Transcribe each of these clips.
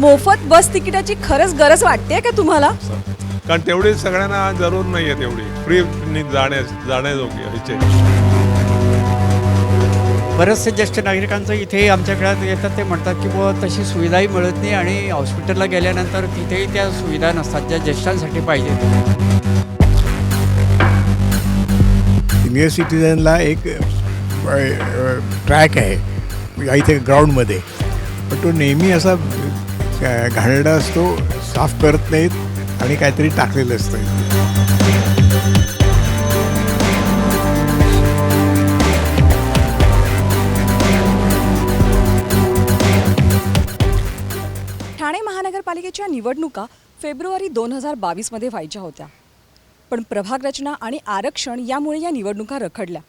मोफत बस तिकिटाची खरंच गरज वाटते का तुम्हाला? कारण तेवढी सगळ्यांना जरूर नाही आहे तेवढी. फ्री जाण्या जाण्याजोगी ह्याचे बरेचसे ज्येष्ठ नागरिकांचं इथे आमच्याकडे येतात ते म्हणतात की बुवा तशी सुविधाही मिळत नाही आणि हॉस्पिटलला गेल्यानंतर तिथेही त्या सुविधा नसतात ज्या ज्येष्ठांसाठी पाहिजेत सिनियर सिटीजनला एक ट्रॅक आहे या इथे ग्राउंडमध्ये. पण तो नेहमी असा घाणेरडा असतो साफ करत नाहीत आणि काहीतरी टाकलेलं असतं. ठाणे महानगरपालिकेच्या निवडणुका फेब्रुवारी दोन हजार बावीसमध्ये व्हायच्या होत्या. पण प्रभाग रचना आणि आरक्षण यामुळे या निवडणुका रखडल्या.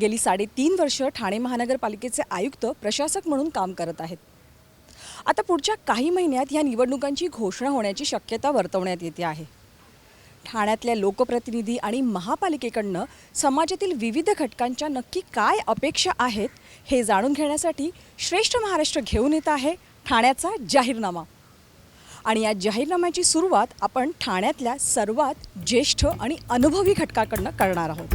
गेली साडेतीन वर्ष ठाणे महानगरपालिकेचे आयुक्त प्रशासक म्हणून काम करत आहेत. आता पुढच्या काही महिन्यात या निवडणुकांची घोषणा होण्याची शक्यता वर्तवण्यात येते आहे. ठाण्यातल्या लोकप्रतिनिधी आणि महापालिकेकडनं समाजातील विविध घटकांच्या नक्की काय अपेक्षा आहेत हे जाणून घेण्यासाठी श्रेष्ठ महाराष्ट्र घेऊन येत आहे ठाण्याचा जाहीरनामा. आणि या जाहीरनाम्याची सुरुवात आपण ठाण्यातल्या सर्वात ज्येष्ठ आणि अनुभवी घटकाकडनं करणार आहोत.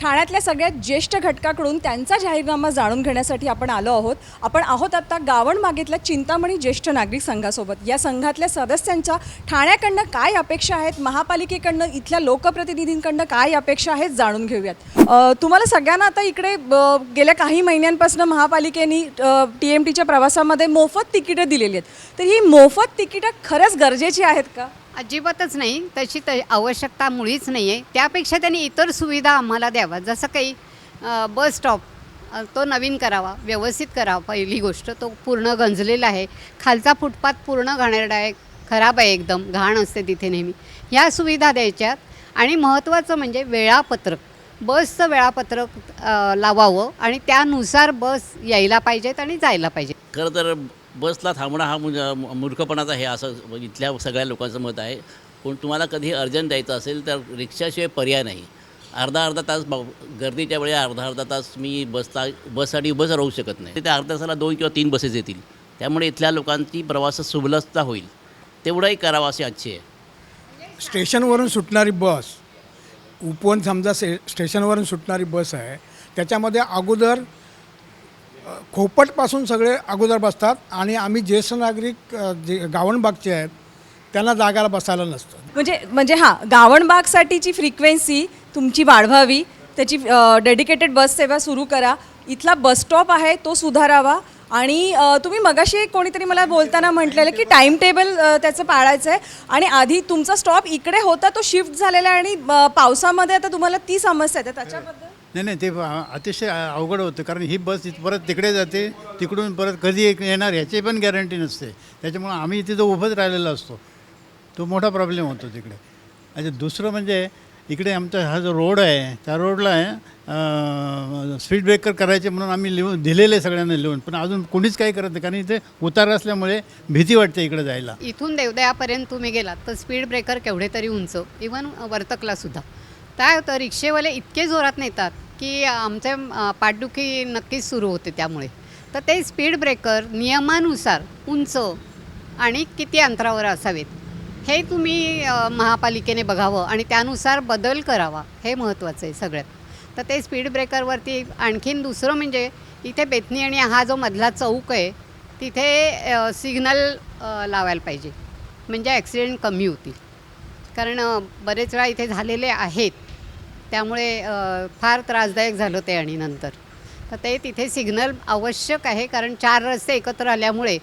ठाण्यातल्या सगळ्यात ज्येष्ठ घटकाकडून त्यांचा जाहीरनामा जाणून घेण्यासाठी आपण आलो आहोत. आपण आहोत आता गावणमागेतल्या चिंतामणी ज्येष्ठ नागरिक संघासोबत. या संघातल्या सदस्यांच्या ठाण्याकडनं काय अपेक्षा आहेत? महापालिकेकडनं इथल्या लोकप्रतिनिधींकडनं काय अपेक्षा आहेत? जाणून घेऊयात. तुम्हाला सगळ्यांना आता इकडे गेल्या काही महिन्यांपासून महापालिकेने टी एम टीच्या प्रवासामध्ये मोफत तिकीटं दिलेली आहेत. तर ही मोफत तिकीटं खरंच गरजेची आहेत का? अजिबातच नाही. तशी त आवश्यकता मुळीच नाही आहे त्यापेक्षा त्यांनी इतर सुविधा आम्हाला द्यावा जसं काही बस स्टॉप तो नवीन करावा व्यवस्थित करावा पहिली गोष्ट. तो पूर्ण गंजलेला आहे. खालचा फुटपाथ पूर्ण घाणेरडा आहे खराब आहे एकदम. घाण असते तिथे नेहमी. ह्या सुविधा द्यायच्यात. आणि महत्त्वाचं म्हणजे वेळापत्रक. बसचं वेळापत्रक लावावं आणि त्यानुसार बस यायला पाहिजेत आणि जायला पाहिजे खरं तर बसला थांबणं हा म्हणजे मूर्खपणाचा हे असं इथल्या सगळ्या लोकांचं मत आहे. पण तुम्हाला कधी अर्जंट द्यायचं असेल तर रिक्षाशिवाय पर्याय नाही. अर्धा अर्धा तास ब- गर्दीच्या वेळी अर्धा अर्धा तास मी बसता बससाठी बस राहू शकत नाही. त्या अर्ध्या तासाला दोन किंवा तीन बसेस येतील. त्यामुळे इथल्या लोकांची प्रवास सुबलसता होईल. तेवढंही करावं असे अच्छी आहे. स्टेशनवरून सुटणारी बस उपवन समजा से स्टेशनवरून सुटणारी बस आहे त्याच्यामध्ये अगोदर खोपटपासून सगळे अगोदर बसतात आणि आम्ही ज्येष्ठ नागरिक जे गावणबागचे आहेत त्यांना जागाला बसायला नसतं. म्हणजे म्हणजे हां गावणबागसाठीची फ्रिक्वेन्सी तुमची वाढवावी त्याची डेडिकेटेड बस सेवा सुरू करा. इथला बस स्टॉप आहे तो सुधारावा. आणि तुम्ही मगाशी कोणीतरी मला बोलताना म्हटलेलं की टाईम टेबल त्याचं पाळायचं आहे आणि आधी तुमचा स्टॉप इकडे होता तो शिफ्ट झालेला आहे आणि पावसामध्ये आता तुम्हाला ती समस्या आहे त्याच्याबद्दल नाही नाही ते अतिशय अवघड होतं. कारण ही बस परत तिकडे जाते तिकडून परत कधी एक येणार याची पण गॅरंटी नसते. त्याच्यामुळं आम्ही तिथं उभंच राहिलेलो असतो तो मोठा प्रॉब्लेम होतो तिकडे. अच्छा दुसरं म्हणजे इकडे आमचा हा जो रोड आहे त्या रोडला आहे स्पीड ब्रेकर करायचे म्हणून आम्ही लिहून दिलेले आहे सगळ्यांना लिहून. पण अजून कोणीच काही करत नाही. कारण इथे उतार असल्यामुळे भीती वाटते इकडे जायला. इथून देवदयापर्यंत तुम्ही गेलात तर स्पीड ब्रेकर केवढे तरी उंच. इवन वर्तकलासुद्धा काय होतं रिक्षेवाले इतके जोरात नेतात की आमचे पाठदुखी नक्कीच सुरू होते त्यामुळे. तर ते स्पीड ब्रेकर नियमानुसार उंच आणि किती अंतरावर असावेत हे तुम्ही महापालिकेने बघावं आणि त्यानुसार बदल करावा हे महत्त्वाचं आहे सगळ्यात. तर ते स्पीड ब्रेकरवरती आणखीन दुसरं म्हणजे इथे बेतनी आणि हा जो मधला चौक आहे तिथे सिग्नल लावायला पाहिजे. म्हणजे ॲक्सिडेंट कमी होतील. कारण बरेच वेळा इथे झालेले आहेत. त्यामुळे फार त्रासदायक झालं ते आणि नंतर. तर ते तिथे सिग्नल आवश्यक आहे कारण चार रस्ते एकत्र आल्यामुळे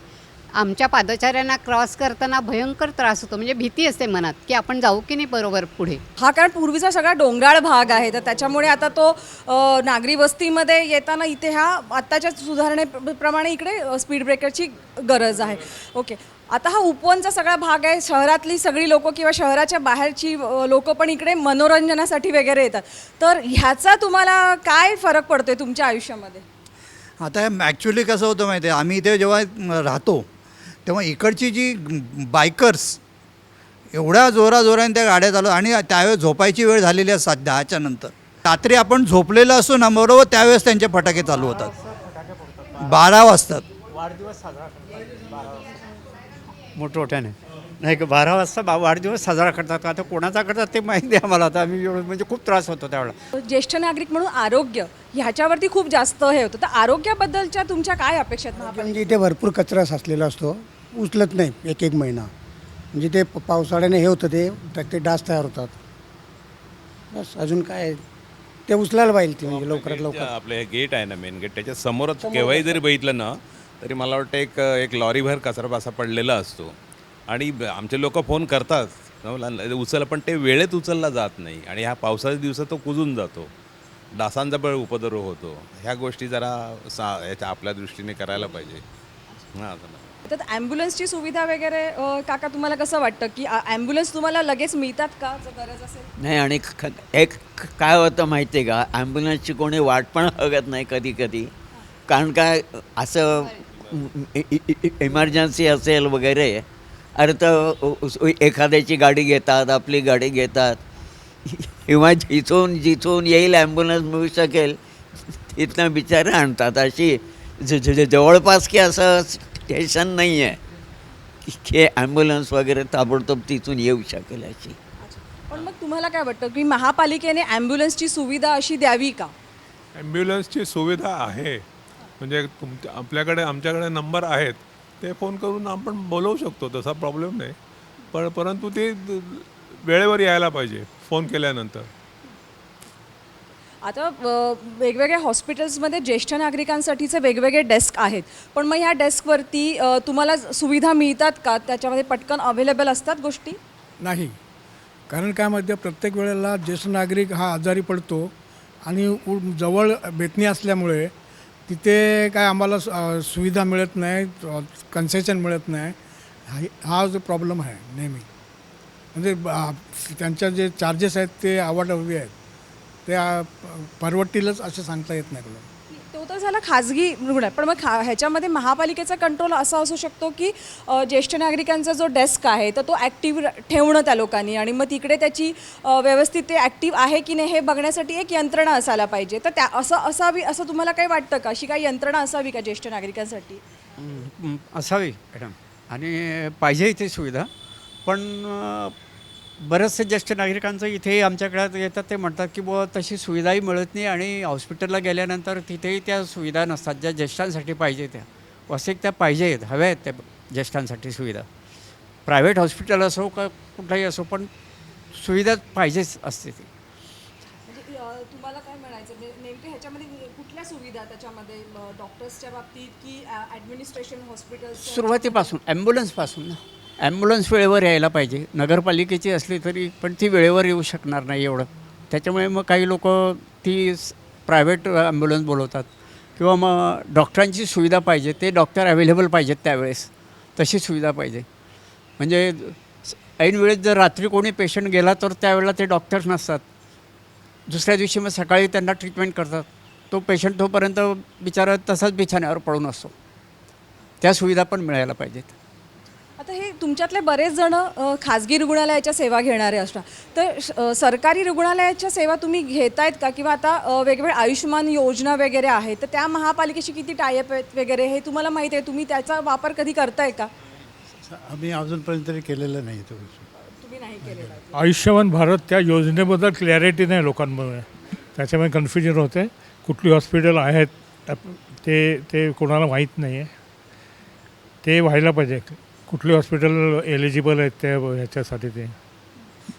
आमच्या पादचाऱ्यांना क्रॉस करताना भयंकर त्रास होतो. म्हणजे भीती असते मनात की आपण जाऊ की नाही बरोबर पुढे. हा कारण पूर्वीचा सगळा डोंगराळ भाग आहे. तर त्याच्यामुळे आता तो अ, नागरी वस्तीमध्ये येताना इथे ह्या आत्ताच्या सुधारणेप्रमाणे इकडे स्पीड ब्रेकरची गरज आहे. ओके आता हा उपवनचा सगळा भाग आहे. शहरातली सगळी लोकं किंवा शहराच्या बाहेरची लोक पण इकडे मनोरंजनासाठी वगैरे येतात. तर ह्याचा तुम्हाला काय फरक पडतोय तुमच्या आयुष्यामध्ये? आता ॲक्च्युली कसं होतं माहिती आहे? आम्ही इथे जेव्हा राहतो तेव्हा इकडची जी बायकर्स एवढ्या जोराजोराने त्या गाड्या चालू आणि त्यावेळेस झोपायची वेळ झालेली आहे सात दहाच्या नंतर. रात्री आपण झोपलेलो असतो ना बरोबर त्यावेळेस त्यांचे फटाके चालू होतात. बारा वाजतात. वाढदिवस साजरा मोठमोठ्याने. नाही का बारा वाजता बा वाढदिवस साजरा करतात. आता कोणाचा करतात ते माहिती आहे आम्हाला. आता आम्ही एवढं म्हणजे खूप त्रास होतो त्यावेळेला. ज्येष्ठ नागरिक म्हणून आरोग्य ह्याच्यावरती खूप जास्त हे होतं. तर आरोग्याबद्दलच्या तुमच्या काय अपेक्षा? म्हणजे इथे भरपूर कचरा साचलेला असतो. उचलत नाही एक एक महिना. म्हणजे ते प- पावसाळ्याने हे होतं ते तर ते डास तयार होतात. बस अजून काय? ते उचलायला पाहिजे ते म्हणजे लवकरात लवकर. आपलं हे गेट आहे ना मेन गेट त्याच्या समोरच केव्हाही जरी बघितलं ना तरी मला वाटतं एक एक लॉरीभर कचरा असा पडलेला असतो. आणि ब- आमचे लोक फोन करतात. न, ल- उचल पण ते वेळेत उचलला जात नाही. आणि ह्या पावसाच्या दिवसात तो कुजून जातो. डासांचा पण उपद्रव होतो. ह्या गोष्टी जरा सा याच्या आपल्या दृष्टीने करायला पाहिजे. हां तर ॲम्ब्युलन्सची सुविधा वगैरे अ, काका तुम्हाला कसं वाटतं की ॲम्ब्युलन्स तुम्हाला लगेच मिळतात का? जर गरज असेल? नाही आणि ख- एक काय होतं माहिती आहे का? ॲम्ब्युलन्सची कोणी वाट पण बघत नाही कधी कधी कारण काय असं इमर्जन्सी असेल वगैरे अरे तर उ- एखाद्याची गाडी घेतात आपली गाडी घेतात. किंवा जिथून जिथून येईल ॲम्ब्युलन्स मिळू शकेल तिथनं बिचारे आणतात. अशी ज ज- ज- जवळपास की असं स्टेशन नाही आहे की ॲम्ब्युलन्स वगैरे ताबडतोब तिथून येऊ शकेल अशी. पण मग तुम्हाला काय वाटतं की महापालिकेने ॲम्ब्युलन्सची सुविधा अशी द्यावी का? ॲम्ब्युलन्सची सुविधा आहे. म्हणजे तुमच्या आपल्याकडे आमच्याकडे नंबर आहेत. ते फोन करून आपण बोलवू शकतो तसा प्रॉब्लेम नाही. पण परंतु ते वेळेवर यायला पाहिजे फोन केल्यानंतर. आता वेगवेगळ्या हॉस्पिटल्समध्ये ज्येष्ठ नागरिकांसाठीचे वेगवेगळे डेस्क आहेत. पण मग ह्या डेस्कवरती तुम्हाला सुविधा मिळतात का? त्याच्यामध्ये पटकन अवेलेबल असतात गोष्टी? नाही. कारण काय माहिती प्रत्येक वेळेला ज्येष्ठ नागरिक हा आजारी पडतो आणि जवळ बेतनी असल्यामुळे तिथे काय आम्हाला सुविधा मिळत नाही कन्सेशन मिळत नाही. हा- हा जो प्रॉब्लेम आहे नेहमी. म्हणजे त्यांच्या जे चार्जेस आहेत ते आवाढव्य आहेत. ते आ, प- परवडतीलच असे सांगता येत नाही तो तर झाला खाजगी रुग्ण पण मग खा ह्याच्यामध्ये महापालिकेचा कंट्रोल असा असू शकतो की अ, ज्येष्ठ नागरिकांचा जो डेस्क आहे तर तो ॲक्टिव्ह ठेवणं त्या लोकांनी. आणि मग तिकडे त्याची अ, व्यवस्थित ते ॲक्टिव्ह आहे की नाही हे बघण्यासाठी एक यंत्रणा असायला पाहिजे. तर त्या असं असावी असं तुम्हाला काही वाटतं का? अशी काही यंत्रणा असावी का ज्येष्ठ नागरिकांसाठी? असावी मॅडम आणि पाहिजे इथे सुविधा. पण अं, बरेचसे ज्येष्ठ नागरिकांचं इथे आमच्याकडे येतात ते म्हणतात की बुवा तशी सुविधाही मिळत नाही आणि हॉस्पिटलला गेल्यानंतर तिथेही त्या सुविधा नसतात. ज्या ज्येष्ठांसाठी पाहिजे त्या वसतिक त्या पाहिजे आहेत हव्या आहेत त्या ज्येष्ठांसाठी सुविधा. प्रायव्हेट हॉस्पिटल असो का कुठलाही असो पण सुविधा पाहिजेच असते ती. म्हणजे तुम्हाला काय म्हणायचं? म्हणजे नेमकं ह्याच्यामध्ये कुठल्या सुविधा त्याच्यामध्ये डॉक्टर्सच्या बाबतीत की ॲडमिनिस्ट्रेशन हॉस्पिटल सुरुवातीपासून ॲम्ब्युलन्सपासून ना. ॲम्ब्युलन्स वेळेवर यायला पाहिजे. नगरपालिकेची असली तरी पण ती वेळेवर येऊ शकणार नाही एवढं. त्याच्यामुळे मग काही लोक ती प्रायव्हेट ॲम्ब्युलन्स बोलवतात. किंवा मग डॉक्टरांची सुविधा पाहिजे. ते डॉक्टर अवेलेबल पाहिजेत त्यावेळेस. तशी सुविधा पाहिजे. म्हणजे ऐन वेळेत जर रात्री कोणी पेशंट गेला तर त्यावेळेला ते डॉक्टर्स नसतात. दुसऱ्या दिवशी मग सकाळी त्यांना ट्रीटमेंट करतात. तो पेशंट तोपर्यंत बिचारा तसाच बिछाण्यावर पडून असतो. त्या सुविधा पण मिळायला पाहिजेत. आता हे तुमच्यातले बरेच जण खाजगी रुग्णालयाच्या सेवा घेणारे असतात. तर सरकारी रुग्णालयाच्या सेवा तुम्ही घेतायत का? किंवा आता वेगवेगळ्या आयुष्यमान योजना वगैरे आहेत तर त्या महापालिकेशी किती टायअप आहेत वगैरे हे तुम्हाला माहिती आहे. तुम्ही त्याचा वापर कधी करताय का? आम्ही अजूनपर्यंत तरी केलेलं नाही तो तुम्ही नाही केलेला आयुष्यमान भारत त्या योजनेबद्दल क्लॅरिटी नाही लोकांमध्ये. त्याच्यामुळे कन्फ्युजन होते. कुठली हॉस्पिटल आहेत ते ते कोणाला माहीत नाही आहे ते व्हायला पाहिजे. कुठले हॉस्पिटल एलिजिबल आहेत त्या ह्याच्यासाठी ते?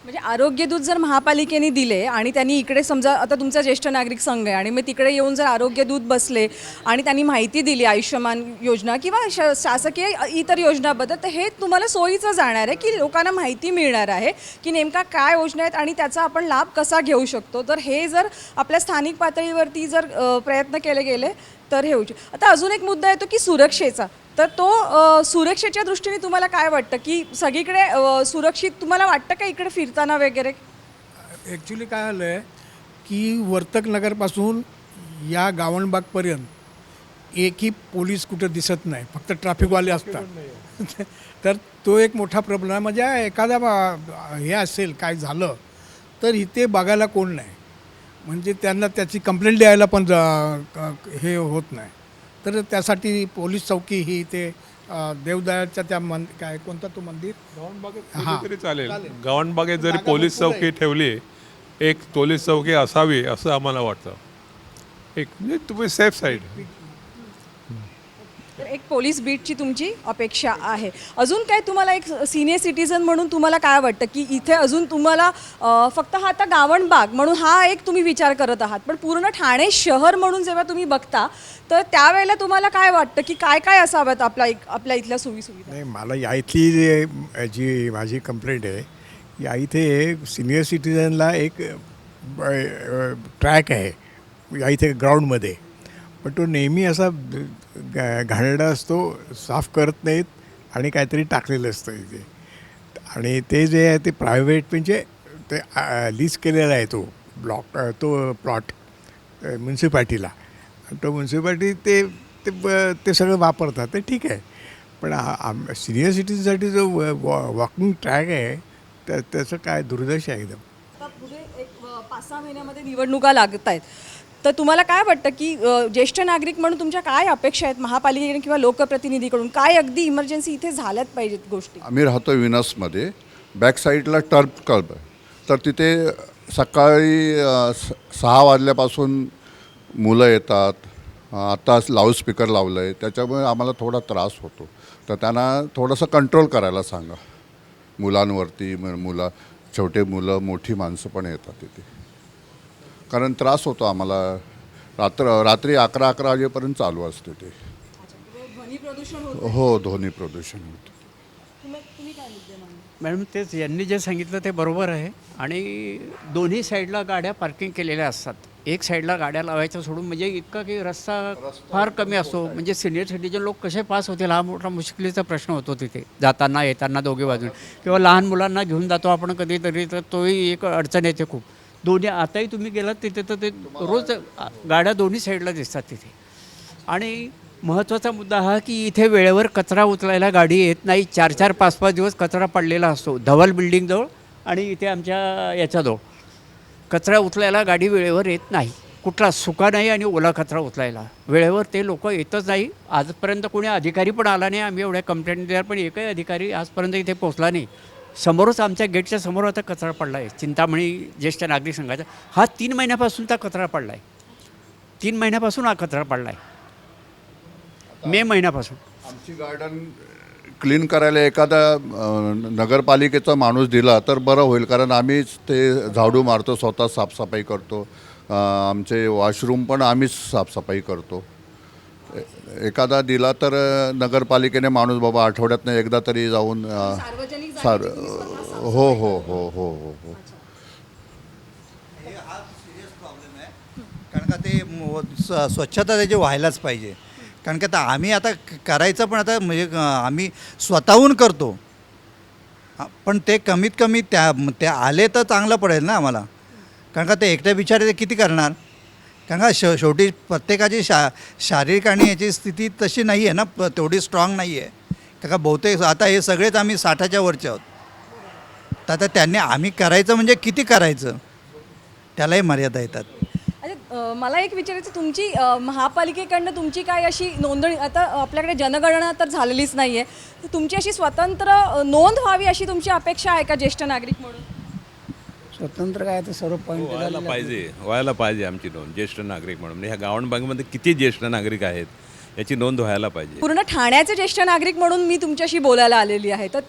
म्हणजे आरोग्यदूत जर महापालिकेने दिले आणि त्यांनी इकडे समजा आता तुमचा ज्येष्ठ नागरिक संघ आहे आणि मग तिकडे येऊन जर आरोग्यदूत बसले आणि त्यांनी माहिती दिली आयुष्यमान योजना किंवा श शासकीय इतर योजनाबद्दल तर हे तुम्हाला सोयीचं जाणार आहे की लोकांना माहिती मिळणार आहे की नेमका काय योजना आहेत आणि त्याचा आपण लाभ कसा घेऊ शकतो? तर हे जर आपल्या स्थानिक पातळीवरती जर प्रयत्न केले गेले तर हे होऊ आता अजून एक मुद्दा येतो की सुरक्षेचा. तर तो सुरक्षेच्या दृष्टीने तुम्हाला काय वाटतं? की सगळीकडे सुरक्षित तुम्हाला वाटतं का इकडे फिरताना वगैरे? ॲक्च्युली काय झालं आहे की वर्तक नगरपासून या गावणबागपर्यंत एकही पोलीस कुठं दिसत नाही. फक्त ट्रॅफिकवाले असतात. तर तो एक मोठा प्रॉब्लेम आहे. म्हणजे एखादा बा- हे असेल काय झालं तर इथे बघायला कोण नाही. म्हणजे त्यांना त्याची कंप्लेंट द्यायला पण जा- हे होत नाही. तर त्यासाठी पोलीस चौकी ही अ, देवदायाच्या त्या मन काय कोणता तो मंदिर गावणबागेत हां. तरी चालेल. गावणबागेत जरी पोलीस. चौकी ठेवली एक पोलीस चौकी असावी असं आम्हाला वाटतं एक म्हणजे तुम्ही सेफ साईड तर एक पोलीस बीटची तुमची अपेक्षा आहे. अजून काय तुम्हाला एक सिनियर सिटीजन म्हणून तुम्हाला काय वाटतं की इथे अजून तुम्हाला अ, फक्त हा आता गावणबाग म्हणून हा एक तुम्ही विचार करत आहात पण पूर्ण ठाणे शहर म्हणून जेव्हा तुम्ही बघता तर त्यावेळेला तुम्हाला काय वाटतं की काय काय असाव्यात आपल्या इक- आपल्या इथल्या सोयीसुविधा? नाही मला या इथली जे जी माझी कंप्लेंट आहे या इथे सिनियर सिटीजनला एक ट्रॅक आहे या इथे ग्राउंडमध्ये पण तो नेहमी असा ग- घाणेरडा असतो साफ करत नाहीत आणि काहीतरी टाकलेलं असतं इथे. आणि ते जे आहे ते प्रायव्हेट म्हणजे ते लीज केलेला आहे तो ब्लॉक तो प्लॉट म्युन्सिपॅलिटीला तो म्युन्सिपॅलिटी ते ते ते सगळं वापरतात. ते ठीक आहे. पण आम सिनियर सिटीजनसाठी जो वॉ वॉकिंग ट्रॅक आहे त्या त्याचं काय दुर्दश आहे एकदम. पुढे एक पाच सहा महिन्यामध्ये निवडणुका लागत आहेत तर तुम्हाला काय वाटतं की ज्येष्ठ नागरिक म्हणून तुमच्या काय अपेक्षा आहेत महापालिकेकडून किंवा लोकप्रतिनिधीकडून? काय अगदी इमर्जन्सी इथे झाल्याच पाहिजेत गोष्टी? आम्ही राहतो विनसमध्ये. बॅक साईडला टर्फ क्लब तर तिथे सकाळी स- सहा वाजल्यापासून मुलं येतात. अ, आता लाऊडस्पीकर लावलं आहे त्याच्यामुळे आम्हाला थोडा त्रास होतो. तर त्यांना थोडंसं कंट्रोल करायला सांगा. मुलांवरती म- मुलं छोटे मुलं मोठी माणसं पण येतात तिथे. कारण त्रास होतो आम्हाला. रात्र रात्री अकरा अकरा वाजेपर्यंत चालू असते ते. ध्वनी प्रदूषण होतं हो ध्वनी प्रदूषण होतं. तुम्ही तुम्ही काय मुद्दे मांडले? मॅडम तेच यांनी जे सांगितलं ते बरोबर आहे. आणि दोन्ही साईडला गाड्या पार्किंग केलेल्या असतात. एक साईडला गाड्या लावायच्या सोडून म्हणजे इतका की रस्ता फार कमी असतो. म्हणजे सिनियर सिटीजन लोक कसे पास होतील हा मोठा मुश्किलीचा प्रश्न होतो तिथे. जाताना येताना दोघे बाजून. किंवा लहान मुलांना घेऊन जातो आपण कधीतरी तर तोही एक अडचण येते खूप. दोन्ही आताही तुम्ही गेलात तिथे तर ते रोज गाड्या दोन्ही साईडला दिसतात तिथे. आणि महत्त्वाचा मुद्दा हा की इथे वेळेवर कचरा उचलायला गाडी येत नाही. चार चार पाच पाच दिवस कचरा पडलेला असतो. धवल बिल्डिंगजवळ आणि इथे आमच्या याच्याजवळ. कचरा उचलायला गाडी वेळेवर येत नाही. कुठला सुका नाही आणि ओला कचरा उचलायला. वेळेवर ते लोक येतच नाही. आजपर्यंत कोणी अधिकारी पण आला नाही. आम्ही एवढ्या कंप्लेंट दिल्या पण एकही अधिकारी आजपर्यंत इथे पोचला नाही. समोरच आमच्या गेटच्या समोर आता कचरा पडला आहे चिंतामणी ज्येष्ठ नागरिक संघाचा. हा तीन महिन्यापासूनचा कचरा पडला आहे तीन महिन्यापासून हा कचरा पडला आहे मे महिन्यापासून. आमची गार्डन क्लीन करायला एखादा नगरपालिकेचा माणूस दिला तर बरं होईल. कारण आम्हीच ते झाडू मारतो स्वतः साफसफाई करतो. आमचे वॉशरूम पण आम्हीच साफसफाई करतो. एखादा दिला तर नगरपालिकेने माणूस बाबा आठवड्यातनं एकदा तरी जाऊन सार साफ- हो हो हो हो हो हो. कारण का ते स्व- स्वच्छता त्याची व्हायलाच पाहिजे. कारण का आता आम्ही आता क- करायचं पण आता म्हणजे आम्ही स्वतःहून करतो. हा, पण ते कमीत कमी त्या म- ते आले तर चांगलं पडेल ना आम्हाला. कारण का ते एकट्या बिचारे ते किती करणार? कारण का शेव शेवटी प्रत्येकाची शा शारीरिक आणि याची स्थिती तशी नाही आहे ना प- तेवढी स्ट्रॉंग नाही आहे कारण का बहुतेक आता हे सगळेच आम्ही साठाच्या वरचे आहोत. तर आता त्यांनी आम्ही करायचं म्हणजे किती करायचं? त्यालाही मर्यादा येतात. अ, मला एक विचारायचं तुमची अ, महापालिकेकडनं तुमची काय अशी नोंदणी आता आपल्याकडे जनगणना तर झालेलीच नाही आहे तर तुमची अशी स्वतंत्र अ, नोंद व्हावी अशी तुमची अपेक्षा आहे का ज्येष्ठ नागरिक म्हणून? स्वतंत्र काय तर सर्व पॉईंट व्हायला पाहिजे व्हायला पाहिजे आमची नोंद ज्येष्ठ नागरिक म्हणून. म्हणजे ह्या गावणबागेमध्ये किती ज्येष्ठ नागरिक आहेत? याची नोंद व्हायला पाहिजे. पूर्ण ठाण्याचे ज्येष्ठ नागरिक म्हणून मी तुमच्याशी बोलायला आलेली आहे. तर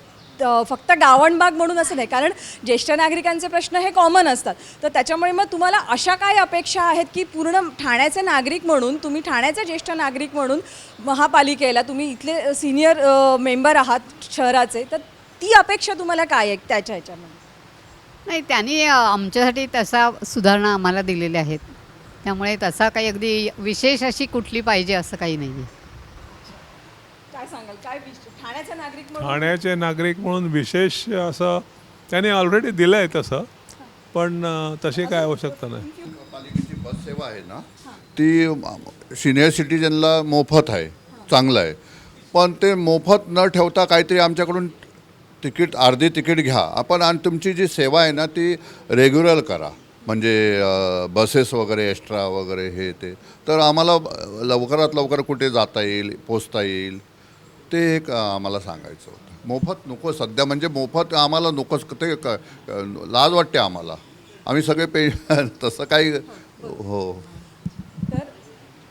फक्त गावणबाग म्हणून असं नाही कारण ज्येष्ठ नागरिकांचे प्रश्न हे कॉमन असतात. तर त्याच्यामुळे मग तुम्हाला अशा काय अपेक्षा आहेत की पूर्ण ठाण्याचे नागरिक म्हणून तुम्ही ठाण्याचे ज्येष्ठ नागरिक म्हणून महापालिकेला तुम्ही इथले सिनियर मेंबर आहात शहराचे तर ती अपेक्षा तुम्हाला काय आहे त्याच्या ह्याच्यामध्ये? नाही त्यांनी आमच्यासाठी तसा सुधारणा आम्हाला दिलेल्या आहेत. त्यामुळे तसा काही अगदी विशेष अशी कुठली पाहिजे असं काही नाही आहे काय सांगाल? काय विश- ठाण्याचे नागरिक म्हणून? ठाण्याचे नागरिक म्हणून विशेष असं त्याने ऑलरेडी दिलं आहे तसं. पण अं, तशी काय आवश्यकता नाही. पालिकेची बस सेवा आहे ना ती सिनियर सिटीजनला मोफत आहे चांगलं आहे. पण ते मोफत न ठेवता काहीतरी आमच्याकडून तिकीट अर्धी तिकीट घ्या. आपण आणि तुमची जी सेवा आहे ना ती रेग्युलर करा. म्हणजे बसेस वगैरे एक्स्ट्रा वगैरे हे ते. तर आम्हाला लवकरात लवकर कुठे जाता येईल पोचता येईल ते एक आम्हाला सांगायचं होतं. मोफत नको सध्या म्हणजे मोफत आम्हाला नकोच ते क- लाज वाटते आम्हाला. आम्ही सगळे पे तसं काही हो.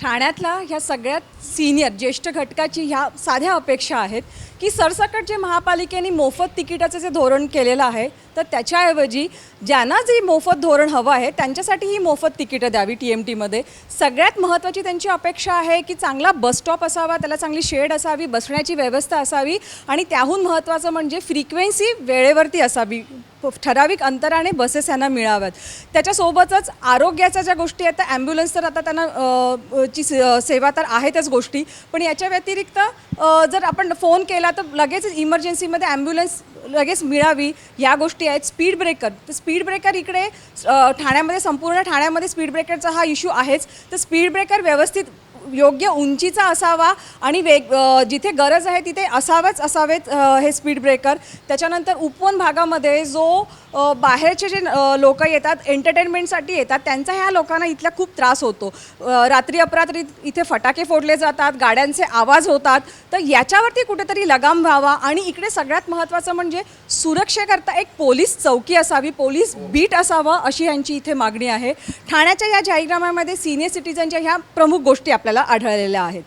ठाण्यातला ह्या सगळ्यात सिनियर ज्येष्ठ घटकाची ह्या साध्या अपेक्षा आहेत की सरसकट जे महापालिकेने मोफत तिकिटाचं जे धोरण केलेलं आहे तर त्याच्याऐवजी ज्यांना जे मोफत धोरण हवं आहे त्यांच्यासाठी ही मोफत तिकिटं द्यावी टी एम टीमध्ये सगळ्यात महत्त्वाची त्यांची अपेक्षा आहे की चांगला बसस्टॉप असावा त्याला चांगली शेड असावी बसण्याची व्यवस्था असावी आणि त्याहून महत्त्वाचं म्हणजे फ्रिक्वेन्सी वेळेवरती असावी. ठराविक अंतराने बसेस यांना मिळाव्यात. त्याच्यासोबतच आरोग्याच्या ज्या गोष्टी आहेत त्या ॲम्ब्युलन्स तर आता त्यांना ची से- सेवा तर आहेतच गोष्टी. पण याच्या व्यतिरिक्त जर आपण फोन केला तर लगेच इमर्जन्सीमध्ये ॲम्ब्युलन्स लगेच मिळावी या गोष्टी आहेत. Speed breaker. तर स्पीड ब्रेकर इकडे ठाण्यामध्ये संपूर्ण ठाण्यामध्ये स्पीड ब्रेकरचा हा इश्यू आहेच. तर स्पीड ब्रेकर व्यवस्थित योग्य उंचीचा असावा आणि वेग जिथे गरज आहे तिथे असावेच असावेत हे स्पीड ब्रेकर त्याच्यानंतर उपवन भागामध्ये जो बाहेरचे जे लोक येतात एंटरटेनमेंटसाठी येतात त्यांचा ह्या लोकांना इथला खूप त्रास होतो. रात्री अपरात्री इथे फटाके फोडले जातात गाड्यांचे आवाज होतात. तर याच्यावरती कुठेतरी लगाम व्हावा आणि इकडे सगळ्यात महत्त्वाचं म्हणजे सुरक्षेकरता एक पोलीस चौकी असावी पोलीस बीट असावं अशी यांची इथे मागणी आहे. ठाण्याच्या या जाहीरनाम्यामध्ये सिनियर सिटीजनच्या ह्या प्रमुख गोष्टी आपल्याला आढळलेल्या आहेत.